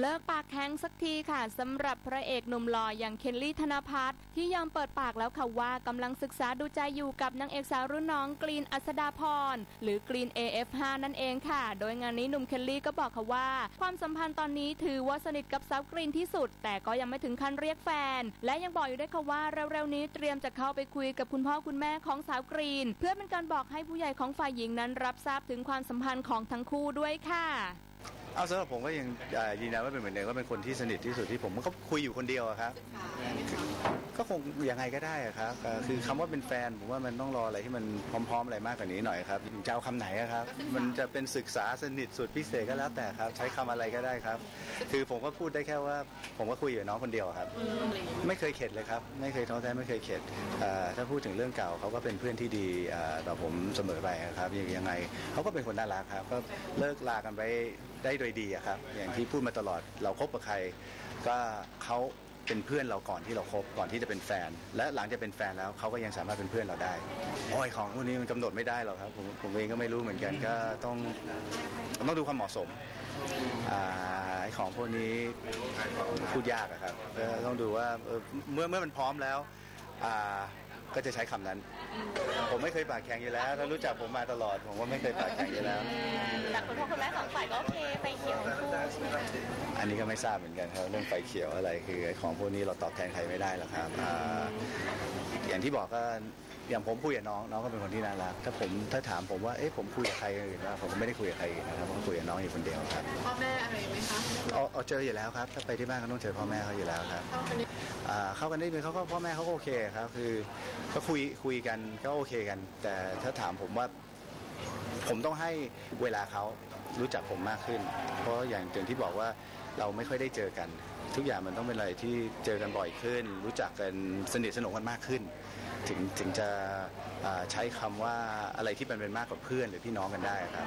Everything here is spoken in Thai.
เลิกปากแข็งสักทีค่ะสำหรับพระเอกหนุ่มหล่ออย่างเคนลี่ธนพัฒน์ที่ยอมเปิดปากแล้วค่ะว่ากำลังศึกษาดูใจอยู่กับนางเอกสาวรุ่นน้องกรีนอัสดาพรหรือกรีน AF5 นั่นเองค่ะ โดยงานนี้หนุ่มเคนลี่ก็บอกค่ะว่า ความสัมพันธ์ตอนนี้ถือว่าสนิทกับสาวกรีนที่สุด แต่ก็ยังไม่ถึงขั้นเรียกแฟน และยังบอกอยู่ด้วยค่ะว่าเร็วๆนี้เตรียมจะเข้าไปคุยกับคุณพ่อคุณแม่ของสาวกรีน เพื่อเป็นการบอกให้ผู้ใหญ่ของฝ่ายหญิงนั้นรับทราบถึงความสัมพันธ์ของทั้งคู่ด้วยค่ะ เอาสำหรับผมก็ยังเอ่อยืนยันว่าเป็นเหมือนเดิมก็เป็นคนที่สนิทที่สุดที่ผมก็คุยอยู่คนเดียวอะครับ ก็คงยังไงก็ได้อะครับเอ่อคือคำว่าเป็นแฟนผมว่ามันต้องรออะไรที่มันพร้อมๆอะไรมากกว่านี้หน่อยครับจะเอาคำไหนอะครับ มันจะเป็นศึกษาสนิทสุดพิเศษก็แล้วแต่ครับ ใช้คำอะไรก็ได้ครับ คือผมก็พูดได้แค่ว่า ผมก็คุยอยู่กับน้องคนเดียวครับ ไม่เคยเข็ดเลยครับ ไม่เคยท้อแท้ไม่เคยเข็ดเอ่อถ้าพูดถึงเรื่องเก่าเขาก็เป็นเพื่อนที่ดีเอ่อต่อผมเสมอไปครับยังยังไงเขาก็เป็นคนน่ารักครับ ก็เลิกลากันไป ได้โดยดีอะครับ อย่างที่พูดมาตลอดเราคบกับใคร ก็เขาเป็นเพื่อนเราก่อนที่เราคบก่อนที่จะเป็นแฟน และหลังจากเป็นแฟนแล้วเขาก็ยังสามารถเป็นเพื่อนเราได้โอ้ยของพวกนี้มันกำหนดไม่ได้หรอกครับผมผมเองก็ไม่รู้เหมือนกันก็ต้องต้องดูความเหมาะสมอ่าไอ้ของพวกนี้พูดยากอะครับต้องดูว่าเมื่อเมื่อมันพร้อมแล้วก็จะใช้คำนั้น ผมไม่เคยปากแข็งอยู่แล้วถ้ารู้จักผมมาตลอดผมก็ไม่เคยปากแข็งอยู่แล้วแต่คุณพ่อคุณแม่สองฝ่ายก็ อันนี้ก็ไม่ทราบเหมือนกันครับ เรื่องไฟเขียวอะไรคือไอ้ของพวกนี้เราตอบแทนใครไม่ได้หรอกครับอ่าอย่างที่บอกก็อย่างผมคุยกับน้องน้องก็เป็นคนที่น่ารักถ้าผมถ้าถามผมว่าเอ๊ะผมคุยกับใครอื่นนะผมก็ไม่ได้คุยกับใครอื่นนะครับผมคุยกับน้องอยู่คนเดียวครับพ่อแม่อะไรไหมคะเอาเอาเจออยู่แล้วครับ ถ้าไปที่บ้านก็ต้องเจอพ่อแม่เขาอยู่แล้วครับเข้ากันได้อ่าเข้ากันได้ไหมเขาก็พ่อแม่เขาก็โอเคครับ คือก็คุยคุยกันก็โอเคกัน แต่ถ้าถามผมว่าผมต้องให้เวลาเขา รู้จักผมมากขึ้น เพราะอย่างอย่างที่บอกว่าเราไม่ค่อยได้เจอกัน ทุกอย่างมันต้องเป็นอะไรที่เจอกันบ่อยขึ้น รู้จักกันสนิทสนมกันมากขึ้น ถึงถึงจะใช้คำว่าอะไรที่มันเป็นมากกว่าเพื่อนหรือพี่น้องกันได้ครับ